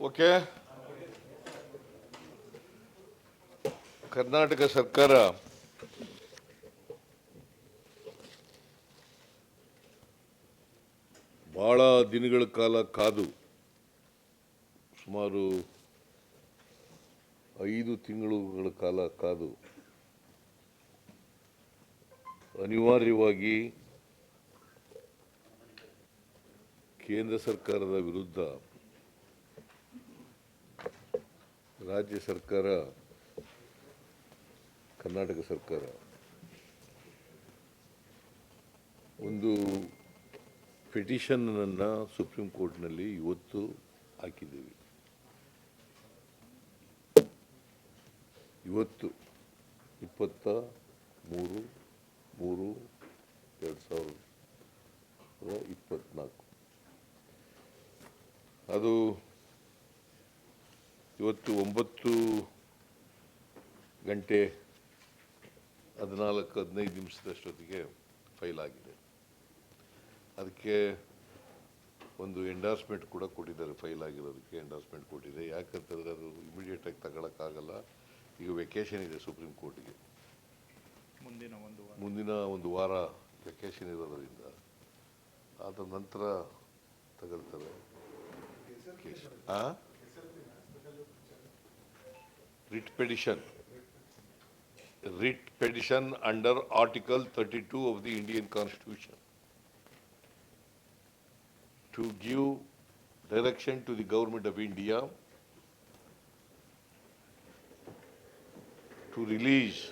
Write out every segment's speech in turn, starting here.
Okay. Karnataka ಸರ್ಕಾರ ಬಹಳ ದಿನಗಳ ಕಾಲ ಕಾದು ಸುಮಾರು ಐದು ತಿಂಗಳುಗಳ ಕಾಲ ಕಾದು ಅನಿವಾರ್ಯವಾಗಿ ಕೇಂದ್ರ ಸರ್ಕಾರದ ವಿರುದ್ಧ ರಾಜ್ಯ ಸರ್ಕಾರ, ಕರ್ನಾಟಕ ಸರ್ಕಾರ ಒಂದು ಪಿಟಿಷನ್ನನ್ನು ಸುಪ್ರೀಂ ಕೋರ್ಟ್ನಲ್ಲಿ ಇವತ್ತು ಹಾಕಿದ್ದೀವಿ. ಇವತ್ತು ಇಪ್ಪತ್ತ ಮೂರು ಮೂರು, ಎರಡು ಸಾವಿರದ ಇಪ್ಪತ್ತ್ನಾಲ್ಕು ಅದು ಇವತ್ತು ಒಂಬತ್ತು ಗಂಟೆ ಹದಿನಾಲ್ಕು ಹದಿನೈದು ನಿಮಿಷದಷ್ಟೊತ್ತಿಗೆ ಫೈಲ್ ಆಗಿದೆ. ಅದಕ್ಕೆ ಒಂದು ಎಂಡಾರ್ಸ್ಮೆಂಟ್ ಕೂಡ ಕೊಟ್ಟಿದ್ದಾರೆ ಫೈಲ್ ಆಗಿರೋದಕ್ಕೆ ಎಂಡಾರ್ಸ್ಮೆಂಟ್ ಕೊಟ್ಟಿದೆ. ಯಾಕಂತಂದರೆ ಅದು ಇಮಿಡಿಯೇಟಾಗಿ ತಗೊಳಕ್ಕಾಗಲ್ಲ. ಈಗ ವೆಕೇಷನ್ ಇದೆ ಸುಪ್ರೀಂ ಕೋರ್ಟಿಗೆ ಮುಂದಿನ ಒಂದು ಮುಂದಿನ ಒಂದು ವಾರ ವೆಕೇಷನ್ ಇರೋದರಿಂದ ಆದ ನಂತರ ತಗೊಳ್ತಾರೆ. writ petition. Writ petition under Article 32 of the Indian Constitution to give direction to the Government of India to release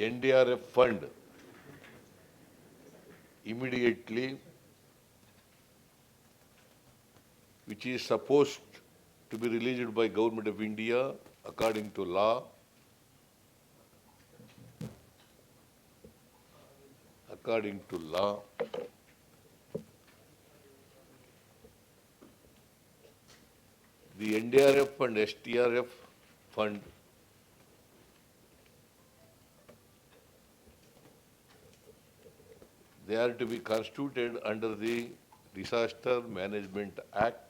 NDRF fund immediately which is supposed to be released by government of India according to law. According to law. The NDRF and STRF fund they are to be constituted under the Disaster Management Act,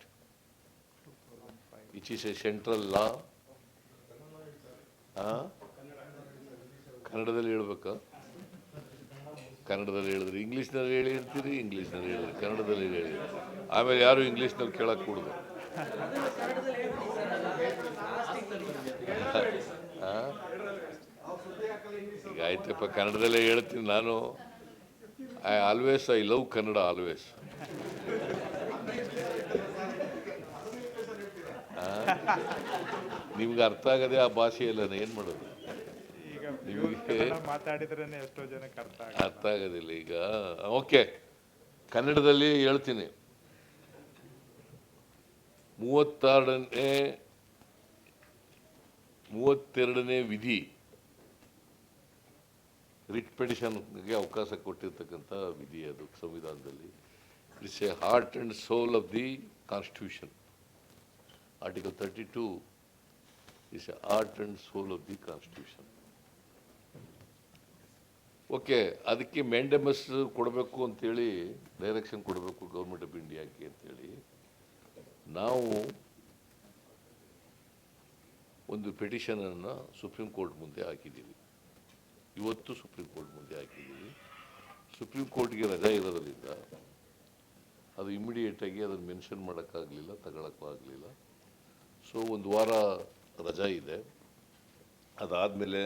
which is a central law? ಕನ್ನಡದಲ್ಲಿ ಹೇಳ್ಬೇಕಾ? ಕನ್ನಡದಲ್ಲಿ ಹೇಳಿದ್ರಿ ಇಂಗ್ಲೀಷ್ನಲ್ಲಿ ಹೇಳಿರ್ತೀರಿ ಇಂಗ್ಲೀಷ್ನಲ್ಲಿ ಹೇಳಿದ್ರಿ ಕನ್ನಡದಲ್ಲಿ ಹೇಳಿ. ಆಮೇಲೆ ಯಾರು ಇಂಗ್ಲೀಷ್ನಲ್ಲಿ ಕೇಳಕ್ಕೆ ಕೂಡುದು? ಈಗ ಆಯ್ತಪ್ಪ, ಕನ್ನಡದಲ್ಲೇ ಹೇಳ್ತೀನಿ ನಾನು. I always I love Kannada always ನಿಮ್ಗೆ ಅರ್ಥ ಆಗದೆ ಆ ಭಾಷೆಯಲ್ಲ ಏನು ಮಾಡೋದು? ನಿಮಗೆ- ಮಾತಾಡಿದ್ರೇನೆ ಎಷ್ಟೋ ಜನಕ್ಕೆ ಅರ್ಥ ಅರ್ಥ ಆಗೋದಿಲ್ಲ ಈಗ. ಓಕೆ. ಕನ್ನಡದಲ್ಲಿ ಹೇಳ್ತೀನಿ. ಮೂವತ್ತಾರನೇ ಮೂವತ್ತೆರಡನೇ ವಿಧಿ. ರಿಟ್ ಪಿಟಿಷನ್ಗೆ ಅವಕಾಶ ಕೊಟ್ಟಿರ್ತಕ್ಕಂಥ ವಿಧಿ ಅದು ಸಂವಿಧಾನದಲ್ಲಿ. It's a heart and soul of the constitution article thirty two is a and soul of the constitution okay ಅದಕ್ಕೆ ಮ್ಯಾಂಡಮಸ್ ಕೊಡಬೇಕು ಅಂತೇಳಿ ಡೈರೆಕ್ಷನ್ ಕೊಡಬೇಕು ಗೌರ್ಮೆಂಟ್ ಆಫ್ ಇಂಡಿಯಾಕ್ಕೆ ಅಂತೇಳಿ. ನಾವು ಒಂದು ಪಿಟಿಷನನ್ನು ಸುಪ್ರೀಂ ಕೋರ್ಟ್ ಮುಂದೆ ಹಾಕಿದ್ದೀವಿ. ಇವತ್ತು ಸುಪ್ರೀಂ ಕೋರ್ಟ್ ಮುಂದೆ ಹಾಕಿದ್ದೀವಿ. ಸುಪ್ರೀಂ ಕೋರ್ಟ್ಗೆ ರಜಾ ಇರೋದರಿಂದ ಅದು ಇಮಿಡಿಯೇಟಾಗಿ ಅದನ್ನು ಮೆನ್ಷನ್ ಮಾಡೋಕ್ಕಾಗಲಿಲ್ಲ, ತಗೊಳಕ್ಕೂ ಆಗಲಿಲ್ಲ. ಸೊ ಒಂದು ವಾರ ರಜಾ ಇದೆ. ಅದಾದಮೇಲೆ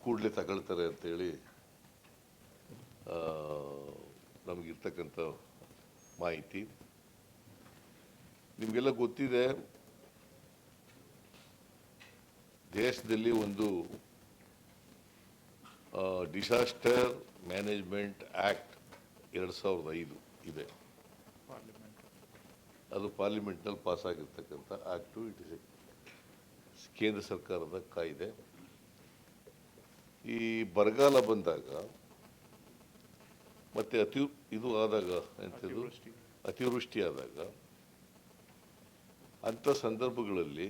ಕೂಡಲೇ ತಗೊಳ್ತಾರೆ ಅಂತೇಳಿ ಆ, ನಮಗಿರ್ತಕ್ಕಂಥ ಮಾಹಿತಿ. ನಿಮಗೆಲ್ಲ ಗೊತ್ತಿದೆ ದೇಶದಲ್ಲಿ ಒಂದು ಡಿಸಾಸ್ಟರ್ ಮ್ಯಾನೇಜ್ಮೆಂಟ್ ಆ್ಯಕ್ಟ್ ಎರಡು ಸಾವಿರದ ಐದು ಇದೆ. ಅದು ಪಾರ್ಲಿಮೆಂಟ್ನಲ್ಲಿ ಪಾಸ್ ಆಗಿರ್ತಕ್ಕಂಥ ಆ್ಯಕ್ಟು ಇಟ್ ಇಸ್ ಕೇಂದ್ರ ಸರ್ಕಾರದ ಕಾಯ್ದೆ ಈ ಬರಗಾಲ ಬಂದಾಗ ಮತ್ತೆ ಅತಿ ಇದು ಆದಾಗ ಎಂಥದ್ದು ಅತಿವೃಷ್ಟಿ. ಅತಿವೃಷ್ಟಿ ಆದಾಗ ಅಂಥ ಸಂದರ್ಭಗಳಲ್ಲಿ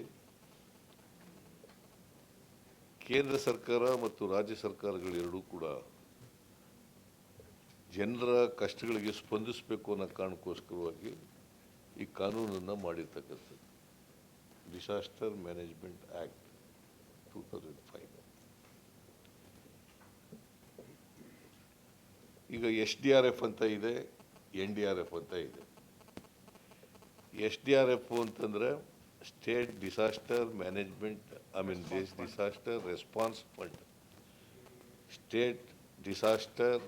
ಕೇಂದ್ರ ಸರ್ಕಾರ ಮತ್ತು ರಾಜ್ಯ ಸರ್ಕಾರಗಳೆರಡೂ ಕೂಡ ಜನರ ಕಷ್ಟಗಳಿಗೆ ಸ್ಪಂದಿಸಬೇಕು ಅನ್ನೋ ಕಾರಣಕ್ಕೋಸ್ಕರವಾಗಿ ಈ ಕಾನೂನನ್ನು ಮಾಡಿರ್ತಕ್ಕಂಥದ್ದು. Disaster management act two thousand five ಈಗ ಎಸ್ ಡಿ ಆರ್ ಎಫ್ ಅಂತ ಇದೆ ಎನ್ ಡಿ ಆರ್ ಎಫ್ ಅಂತ ಇದೆ. ಎಸ್ ಡಿ ಆರ್ ಎಫ್ ಅಂತಂದರೆ state disaster management I mean this disaster response fund state disaster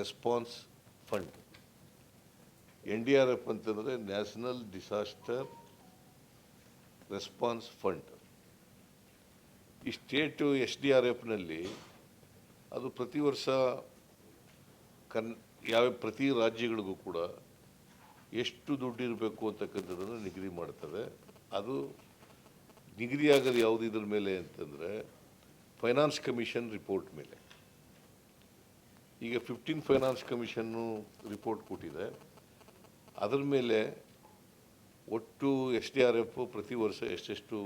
response fund N D R F ಅಂತಂದರೆ national disaster response fund. ಈ state S D R ಎಫ್ನಲ್ಲಿ ಅದು ಪ್ರತಿ ವರ್ಷ ಕನ್, ಯಾವ, ಪ್ರತಿ ರಾಜ್ಯಗಳಿಗೂ ಕೂಡ ಎಷ್ಟು ದುಡ್ಡು ಇರಬೇಕು ಅಂತಕ್ಕಂಥದ್ದನ್ನು ನಿಗದಿ ಮಾಡ್ತದೆ. ಅದು ನಿಗದಿ ಆಗೋದು ಯಾವುದು ಇದ್ರ ಮೇಲೆ ಅಂತಂದರೆ ಫೈನಾನ್ಸ್ ಕಮಿಷನ್ ರಿಪೋರ್ಟ್ ಮೇಲೆ. ಈಗ ಫಿಫ್ಟೀನ್ ಫೈನಾನ್ಸ್ ಕಮಿಷನ್ನು ರಿಪೋರ್ಟ್ ಕೊಟ್ಟಿದೆ. ಅದರ ಮೇಲೆ ಒಟ್ಟು ಎಸ್ ಡಿ ಆರ್ ಎಫ್ ಪ್ರತಿ ವರ್ಷ ಎಷ್ಟೆಷ್ಟು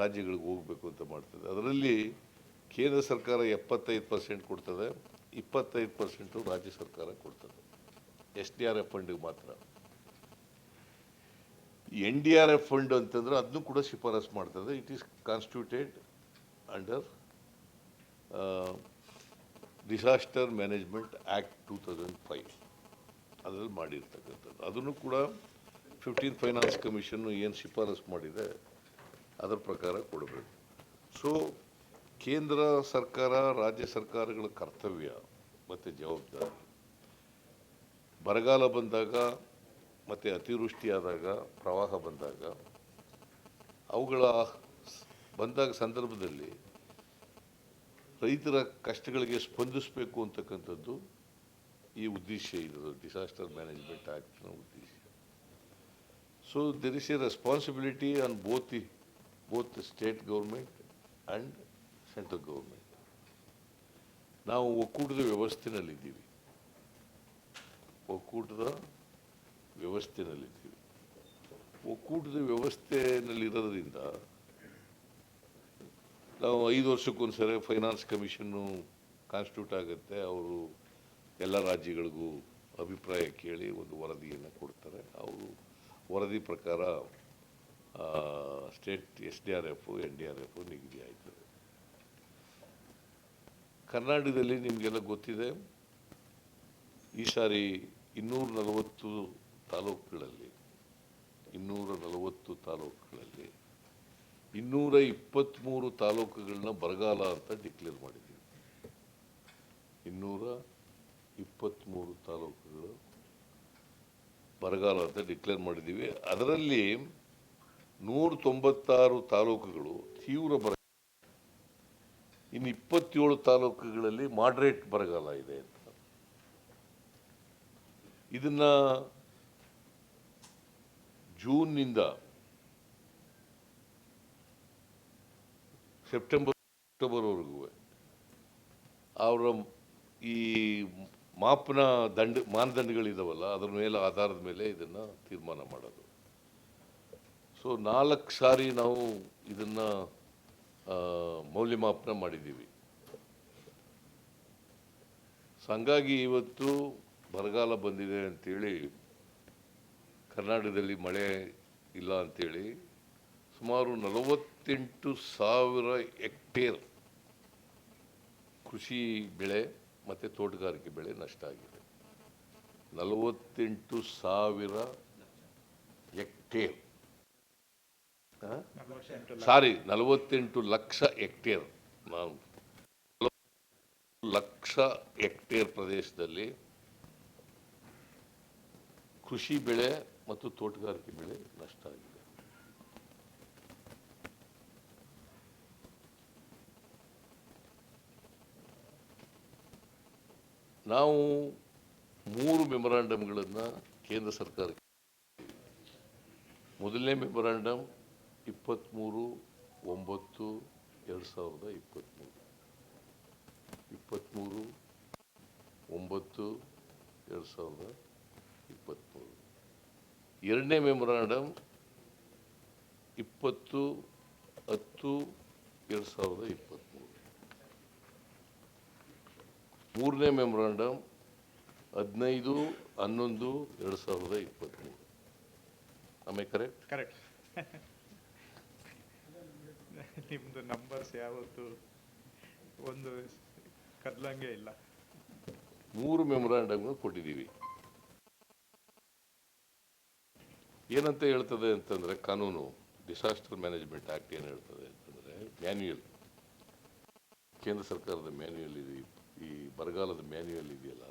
ರಾಜ್ಯಗಳಿಗೆ ಹೋಗಬೇಕು ಅಂತ ಮಾಡ್ತದೆ. ಅದರಲ್ಲಿ ಕೇಂದ್ರ ಸರ್ಕಾರ ಎಪ್ಪತ್ತೈದು ಪರ್ಸೆಂಟ್ ಕೊಡ್ತದೆ, ಇಪ್ಪತ್ತೈದು ಪರ್ಸೆಂಟು ರಾಜ್ಯ ಸರ್ಕಾರ ಕೊಡ್ತದೆ, ಎಸ್ ಡಿ ಆರ್ ಎಫ್ ಫಂಡಿಗೆ ಮಾತ್ರ. N D R F fund ಅಂತಂದ್ರೆ ಅದನ್ನು ಕೂಡ ಶಿಫಾರಸು ಮಾಡ್ತದೆ. It is constituted under disaster management act two thousand five ಅದರಲ್ಲಿ ಮಾಡಿರ್ತಕ್ಕಂಥದ್ದು. ಅದನ್ನು ಕೂಡ ಫಿಫ್ಟೀನ್ ಫೈನಾನ್ಸ್ ಕಮಿಷನ್ನು ಏನು ಶಿಫಾರಸು ಮಾಡಿದೆ, ಅದರ ಪ್ರಕಾರ ಕೊಡಬೇಕು. ಸೊ ಕೇಂದ್ರ ಸರ್ಕಾರ, ರಾಜ್ಯ ಸರ್ಕಾರಗಳ ಕರ್ತವ್ಯ ಮತ್ತು ಜವಾಬ್ದಾರಿ. ಬರಗಾಲ ಬಂದಾಗ ಮತ್ತು ಅತಿವೃಷ್ಟಿಯಾದಾಗ, ಪ್ರವಾಹ ಬಂದಾಗ, ಅವುಗಳ ಬಂದಾಗ ಸಂದರ್ಭದಲ್ಲಿ ರೈತರ ಕಷ್ಟಗಳಿಗೆ ಸ್ಪಂದಿಸಬೇಕು ಅಂತಕ್ಕಂಥದ್ದು ಈ ಉದ್ದೇಶ ಇರೋದು ಡಿಸಾಸ್ಟರ್ ಮ್ಯಾನೇಜ್ಮೆಂಟ್ ಆ್ಯಕ್ಟ್ನ ಉದ್ದೇಶ. So there is a responsibility on both the both state government and central government ನಾವು ಒಕ್ಕೂಟದ ವ್ಯವಸ್ಥೆನಲ್ಲಿದ್ದೀವಿ. ಒಕ್ಕೂಟದ ವ್ಯವಸ್ಥೆನಲ್ಲಿದ್ದೀವಿ. ಒಕ್ಕೂಟದ ವ್ಯವಸ್ಥೆನಲ್ಲಿರೋದ್ರಿಂದ ನಾವು ಐದು ವರ್ಷಕ್ಕೊಂದ್ಸರಿ ಫೈನಾನ್ಸ್ ಕಮಿಷನ್ನು ಕಾನ್ಸ್ಟಿಟ್ಯೂಟ್ ಆಗುತ್ತೆ. ಅವರು ಎಲ್ಲ ರಾಜ್ಯಗಳಿಗೂ ಅಭಿಪ್ರಾಯ ಕೇಳಿ ಒಂದು ವರದಿಯನ್ನು ಕೊಡ್ತಾರೆ. ಅವರು ವರದಿ ಪ್ರಕಾರ state S D R F, N D R F ನಿಗದಿ ಆಯ್ತದೆ. ಕರ್ನಾಟಕದಲ್ಲಿ ನಿಮಗೆಲ್ಲ ಗೊತ್ತಿದೆ, ಈ ಸಾರಿ ಇನ್ನೂರ ನಲವತ್ತು ತಾಲೂಕುಗಳಲ್ಲಿ, ಇನ್ನೂರ ನಲವತ್ತು ತಾಲೂಕುಗಳಲ್ಲಿ ಇನ್ನೂರ ಇಪ್ಪತ್ತ್ಮೂರು ತಾಲೂಕುಗಳನ್ನ ಬರಗಾಲ ಅಂತ ಡಿಕ್ಲೇರ್ ಮಾಡಿದ್ದೀವಿ. ಇನ್ನೂರ ಇಪ್ಪತ್ತ್ಮೂರು ತಾಲೂಕುಗಳು ಬರಗಾಲ ಅಂತ ಡಿಕ್ಲೇರ್ ಮಾಡಿದ್ದೀವಿ. ಅದರಲ್ಲಿ ನೂರ ತೊಂಬತ್ತಾರು ತಾಲೂಕುಗಳು ತೀವ್ರ ಬರ, ಇನ್ನು ಇಪ್ಪತ್ತೇಳು ತಾಲೂಕುಗಳಲ್ಲಿ ಮಾಡ್ರೇಟ್ ಬರಗಾಲ ಇದೆ ಅಂತ. ಇದನ್ನ ಜೂನ್ನಿಂದ ಸೆಪ್ಟೆಂಬರ್, ಅಕ್ಟೋಬರ್ವರೆಗೂ ಅವರ ಈ ಮಾಪನ ದಂಡ, ಮಾನದಂಡಗಳಿದಾವಲ್ಲ, ಅದರ ಮೇಲೆ ಆಧಾರದ ಮೇಲೆ ಇದನ್ನು ತೀರ್ಮಾನ ಮಾಡೋದು. ಸೊ ನಾಲ್ಕು ಸಾರಿ ನಾವು ಇದನ್ನು ಮೌಲ್ಯಮಾಪನ ಮಾಡಿದ್ದೀವಿ ಹಂಗಾಗಿ ಇವತ್ತು ಬರಗಾಲ ಬಂದಿದೆ ಅಂತೇಳಿ, ಕರ್ನಾಟಕದಲ್ಲಿ ಮಳೆ ಇಲ್ಲ ಅಂತೇಳಿ, ಸುಮಾರು ನಲವತ್ತೆಂಟು ಸಾವಿರ ಹೆಕ್ಟೇರ್ ಕೃಷಿ ಬೆಳೆ ಮತ್ತು ತೋಟಗಾರಿಕೆ ಬೆಳೆ ನಷ್ಟ ಆಗಿದೆ. ನಲವತ್ತೆಂಟು ಸಾವಿರ ಹೆಕ್ಟೇರ್. ಸಾರಿ, ನಲವತ್ತೆಂಟು ಲಕ್ಷ ಹೆಕ್ಟೇರ್. ಲಕ್ಷ ಹೆಕ್ಟೇರ್ ಪ್ರದೇಶದಲ್ಲಿ ಕೃಷಿ ಬೆಳೆ ಮತ್ತು ತೋಟಗಾರಿಕೆ ಬೆಳೆ ನಷ್ಟ ಆಗಿದೆ. ನಾವು ಮೂರು ಮೆಮೊರಾಂಡಮ್ಗಳನ್ನು ಕೇಂದ್ರ ಸರ್ಕಾರಕ್ಕೆ ಮೊದಲನೇ ಮೆಮೊರಾಂಡಮ್ ಇಪ್ಪತ್ತ್ಮೂರು, ಒಂಬತ್ತು, ಎರಡು ಸಾವಿರದ ಇಪ್ಪತ್ತ್ಮೂರು. ಇಪ್ಪತ್ತ್ಮೂರು, ಒಂಬತ್ತು, ಎರಡು ಸಾವಿರದ ಇಪ್ಪತ್ತ್ಮೂರು. ಎರಡನೇ ಮೆಮೊರಾಂಡಮ್ ಇಪ್ಪತ್ತು, ಹತ್ತು, ಎರಡು ಸಾವಿರದ ಇಪ್ಪತ್ತ್ಮೂರು ಮೂರನೇ ಮೆಮೊರಾಂಡಮ್ ಹದಿನೈದು ಹನ್ನೊಂದು ಎರಡು ಸಾವಿರದ ಇಪ್ಪತ್ತ್ಮೂರು ಆಮೇಲೆ ಕರೆಕ್ಟ್ ಕರೆಕ್ಟ್ ನಿಮ್ಮದು ನಂಬರ್ಸ್ ಯಾವತ್ತು? ಒಂದು ಕದ್ಲಂಗೆ ಇಲ್ಲ. ಮೂರು ಮೆಮೊರಾಂಡಮ್ಗಳು ಕೊಟ್ಟಿದ್ದೀವಿ. ಏನಂತ ಹೇಳ್ತದೆ ಅಂತಂದರೆ ಕಾನೂನು ಡಿಸಾಸ್ಟರ್ ಮ್ಯಾನೇಜ್ಮೆಂಟ್ ಆ್ಯಕ್ಟ್ ಏನು ಹೇಳ್ತದೆ ಅಂತಂದರೆ ಮ್ಯಾನ್ಯುಯಲ್ ಕೇಂದ್ರ ಸರ್ಕಾರದ ಮ್ಯಾನ್ಯುಯಲ್ ಇದೆ ಈ ಬರಗಾಲದ ಮ್ಯಾನ್ಯಲ್ ಇದೆಯಲ್ಲ,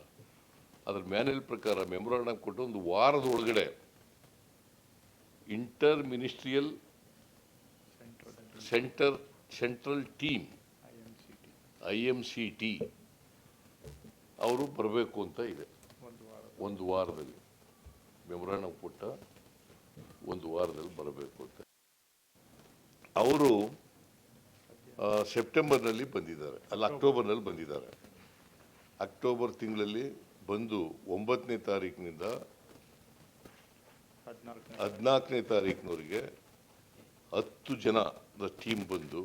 ಅದರ ಮ್ಯಾನ್ಯಲ್ ಪ್ರಕಾರ ಮೆಮೊರಾಂಡಮ್ ಕೊಟ್ಟು ಒಂದು ವಾರದ ಒಳಗಡೆ inter ministerial centre central team I M C T ಅವರು ಬರಬೇಕು ಅಂತ ಇದೆ. ಒಂದು ವಾರದಲ್ಲಿ ಮೆಮೊರಾಂಡಮ್ ಕೊಟ್ಟ ಒಂದು ವಾರದಲ್ಲಿ ಬರಬೇಕು ಅಂತ. ಅವರು ಸೆಪ್ಟೆಂಬರ್ನಲ್ಲಿ ಬಂದಿದ್ದಾರೆ. ಅಲ್ಲ ಅಕ್ಟೋಬರ್ನಲ್ಲಿ ಬಂದಿದ್ದಾರೆ. ಅಕ್ಟೋಬರ್ ತಿಂಗಳಲ್ಲಿ ಬಂದು ಒಂಬತ್ತನೇ ತಾರೀಕಿನಿಂದ ಹದಿನಾಲ್ಕನೇ ತಾರೀಕಿನವರೆಗೆ ಹತ್ತು ಜನ ಟೀಮ್ ಬಂದು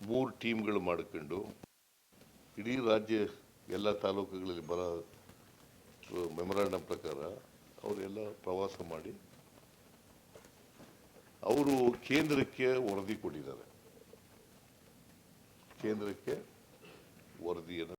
ಮೂರು ಟೀಮ್ಗಳು ಮಾಡ್ಕೊಂಡು ಇಡೀ ರಾಜ್ಯ ಎಲ್ಲ ತಾಲೂಕುಗಳಲ್ಲಿ ಬರ ಮೆಮೊರಾಂಡಮ್ ಪ್ರಕಾರ ಅವರೆಲ್ಲ ಪ್ರವಾಸ ಮಾಡಿ ಅವರು ಕೇಂದ್ರಕ್ಕೆ ವರದಿ ಕೊಟ್ಟಿದ್ದಾರೆ. ಕೇಂದ್ರಕ್ಕೆ ವರದಿಯನ್ನು